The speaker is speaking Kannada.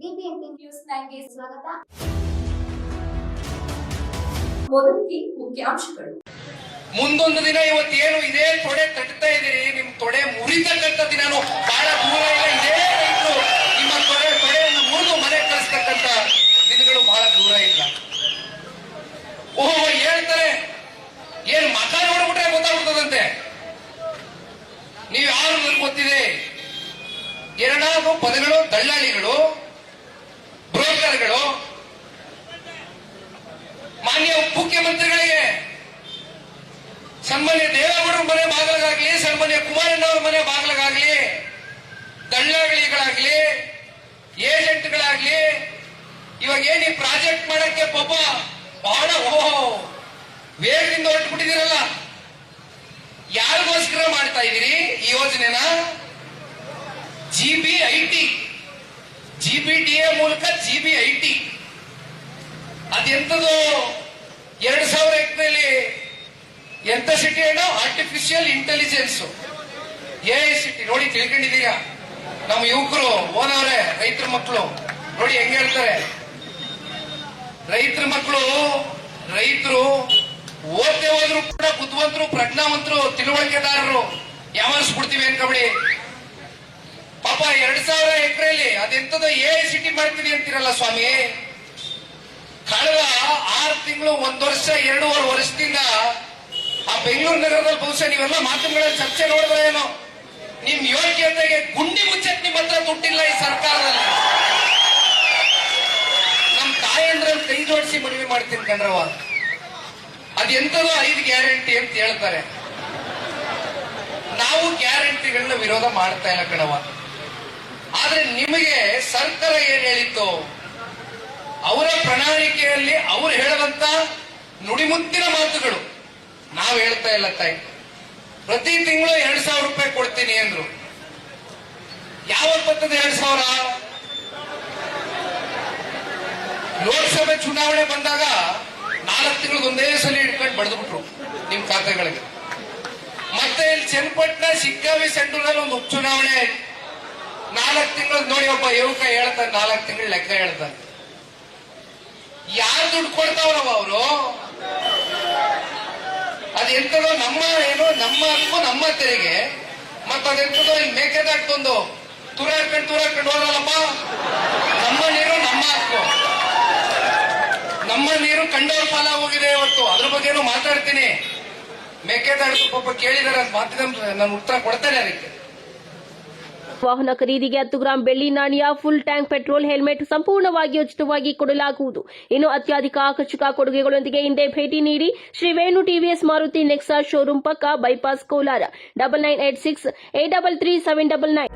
ನ್ಯೂಸ್ ಸ್ವಾಗತ. ಮೊದಲಿಗೆ ಮುಂದೊಂದು ದಿನ ಇವತ್ತು ಏನು ಇದೇ ತೊಡೆ ತಟ್ತಾ ಇದ್ದೀರಿ? ನಿಮ್ ತೊಡೆ ಮುರಿತಕ್ಕಂಥ ದಿನಾನು ಬಹಳ ದೂರ ಇಲ್ಲ. ಇದೇ ರೈತರು ನಿಮ್ಮ ತೊಡೆ ತೊಡೆಯನ್ನು ಮುರಿದು ಮನೆ ಕಳಿಸ್ತಕ್ಕಂಥ ದಿನಗಳು ಬಹಳ ದೂರ ಇಲ್ಲ. ಓಹೋ, ಹೇಳ್ತಾರೆ. ಏನ್ ಮತ ನೋಡ್ಬಿಟ್ರೆ ಗೊತ್ತಾಗ್ಬಿಡ್ತದಂತೆ. ನೀವು ಯಾರು ಗೊತ್ತಿದೆ? ಎರಡಾರು ಪದಗಳು, ದಳ್ಳಾಳಿಗಳು ಮುಖ್ಯಮಂತ್ರಿಗಳಿಗೆ ಸನ್ಮಾನ್ಯ ದೇವೇಗೌಡರ ಮನೆ ಬಾಗಿಲಾಗಲಿ ಸನ್ಮಾನ್ಯ ಕುಮಾರಣ್ಣವ್ರ ಮನೆ ಬಾಗಿಲಾಗಲಿ ದಳ್ಳಾಗಳಿಗಳಾಗ್ಲಿ ಏಜೆಂಟ್ಗಳಾಗ್ಲಿ, ಇವಾಗ ಏನ್ ಈ ಪ್ರಾಜೆಕ್ಟ್ ಮಾಡಕ್ಕೆ ಪಾಪ ಬಹಳ ಓಹೋ, ವೇಗದಿಂದ ಹೊರಟುಬಿಟ್ಟಿದ್ದೀರಲ್ಲ. ಯಾರಿಗೋಸ್ಕರ ಮಾಡ್ತಾ ಇದ್ದೀರಿ ಈ ಯೋಜನೆನ? G B I T G B D A ಮೂಲಕ ಜಿಬಿ ಐ ಟಿ ಎರಡು ಸಾವಿರ ಎಂಟರಲ್ಲಿ ಎಂತ ಸಿಟಿ ಏನೋ ಆರ್ಟಿಫಿಷಿಯಲ್ ಇಂಟೆಲಿಜೆನ್ಸ್ ಎ ಸಿಟಿ. ನೋಡಿ, ತಿಳ್ಕೊಂಡಿದ್ದೀರಾ? ನಮ್ಮ ಯುವಕರು ಓದವ್ರೆ ರೈತರ ಮಕ್ಕಳು. ನೋಡಿ, ಹೆಂಗ್ ಹೇಳ್ತಾರೆ? ರೈತರ ಮಕ್ಕಳು, ರೈತರು ಓದ್ದೆ ಹೋದ್ರು ಕೂಡ ಬುದ್ಧಿವಂತರು, ಪ್ರಜ್ಞಾವಂತರು, ತಿಳುವಳಿಕೆದಾರರು ಯಾವನ್ಸ್ಬಿಡ್ತೀವಿ ಅನ್ಕೊಬಿಡಿ. ಪಾಪ, ಎರಡ್ ಸಾವಿರ ಎಕರೆಯಲ್ಲಿ ಅದೆಂತದ ಎ ಸಿಟಿ ಮಾಡ್ತೀನಿ ಅಂತೀರಲ್ಲ ಸ್ವಾಮಿ? ಕಳೆದ ಆರು ತಿಂಗಳು, ಒಂದ್ ವರ್ಷ, ಎರಡೂವರೆ ವರ್ಷದಿಂದ ಆ ಬೆಂಗಳೂರು ನಗರದಲ್ಲಿ ಬಹುಶಃ ನೀವೆಲ್ಲ ಮಾತುಗಳ ಚರ್ಚೆ ನೋಡಿದ್ರೆ ಏನು? ನಿಮ್ ಗುಂಡಿ ಮುಚ್ಚಕ್ ನಿಮ್ ಹತ್ರ ದುಡ್ಡಿಲ್ಲ ಈ ಸರ್ಕಾರದಲ್ಲಿ. ನಮ್ ತಾಯಂದ್ರಲ್ಲಿ ಕೈ ಜೋಡಿಸಿ ಮನವಿ ಮಾಡ್ತೀನಿ ಕಣ್ರವ ಅದೆಂತದೋ ಐದು ಗ್ಯಾರಂಟಿ ಅಂತ ಹೇಳ್ತಾರೆ. ನಾವು ಗ್ಯಾರಂಟಿಗಳನ್ನ ವಿರೋಧ ಮಾಡ್ತಾ ಇಲ್ಲ ಕಣವ ಆದ್ರೆ ನಿಮಗೆ ಸರ್ಕಾರ ಏನ್ ಹೇಳಿತ್ತು? ಅವರ ಪ್ರಣಾಳಿಕೆಯಲ್ಲಿ ಅವರು ಹೇಳುವಂತ ನುಡಿಮುತ್ತಿನ ಮಾತುಗಳು. ನಾವು ಹೇಳ್ತಾ ಇಲ್ಲ ತಾಯಿ. ಪ್ರತಿ ತಿಂಗಳು ಎರಡ್ ಸಾವಿರ ರೂಪಾಯಿ ಕೊಡ್ತೀನಿ ಅಂದ್ರು. ಯಾವ ಬರ್ತದೆ ಎರಡ್ ಸಾವಿರ? ಲೋಕಸಭೆ ಚುನಾವಣೆ ಬಂದಾಗ ನಾಲ್ಕು ತಿಂಗಳು ಒಂದೇ ಸಲ ಇಟ್ಕೊಂಡು ಬಡ್ದ್ಬಿಟ್ರು ನಿಮ್ ಖಾತೆಗಳಿಗೆ. ಮತ್ತೆ ಇಲ್ಲಿ ಚನ್ನಪಟ್ಟಣ ಸಿಕ್ಕಾವಿ ಸೆಂಟೂರಲ್ಲಿ ಒಂದು ಉಪಚುನಾವಣೆ ನಾಲ್ಕು ತಿಂಗಳು ನೋಡಿ ಒಬ್ಬ ಯುವಕ ಹೇಳ್ತಾನೆ, ನಾಲ್ಕು ತಿಂಗಳು ಲೆಕ್ಕ ಹೇಳ್ತಾನೆ. ಯಾರು ದುಡ್ಡು ಕೊಡ್ತಾವ್ರವ ಅವರು? ಅದೆಂತದೋ ನಮ್ಮ ಏನು ನಮ್ಮ ಹಕ್ಕು ನಮ್ಮ ತೆರಿಗೆ. ಮತ್ತ ಅದೆಂತದೋ ತುರ ಹಾಕೊಂಡು ತುರ ಹಾಕೊಂಡು ಹೋದಲ್ಲಪ್ಪ? ನಮ್ಮ ನೀರು ನಮ್ಮ ಹಕ್ಕು ನಮ್ಮ ನೀರು ಕಂಡೋರ್ ಪಾಲ ಹೋಗಿದೆ ಇವತ್ತು. ಅದ್ರ ಬಗ್ಗೆನೂ ಮಾತಾಡ್ತೀನಿ. ಮೇಕೆದಾಟು ಪಾಪ ಕೇಳಿದಾರೆ ಅದು ಮಾತಿದ ನಾನು ಉತ್ತರ ಕೊಡ್ತೇನೆ ಅದಕ್ಕೆ. ವಾಹನ ಖರೀದಿಗೆ ಹತ್ತು ಗ್ರಾಂ ಬೆಳ್ಳಿ ನಾಣ್ಯ ಫುಲ್ ಟ್ಯಾಂಕ್ ಪೆಟ್ರೋಲ್ ಹೆಲ್ಮೆಟ್ ಸಂಪೂರ್ಣವಾಗಿ ಉಚಿತವಾಗಿ ಕೊಡಲಾಗುವುದು. ಇನ್ನು ಅತ್ಯಧಿಕ ಆಕರ್ಷಕ ಕೊಡುಗೆಗಳೊಂದಿಗೆ ಹಿಂದೆ ಭೇಟಿ ನೀಡಿ ಶ್ರೀ ವೇಣು ಟಿವಿಎಸ್ ಮಾರುತಿ ನೆಕ್ಸಾ ಶೋರೂಮ್ ಪಕ್ಕ bypass Kolar. Double nine eight six eight double three seven double nine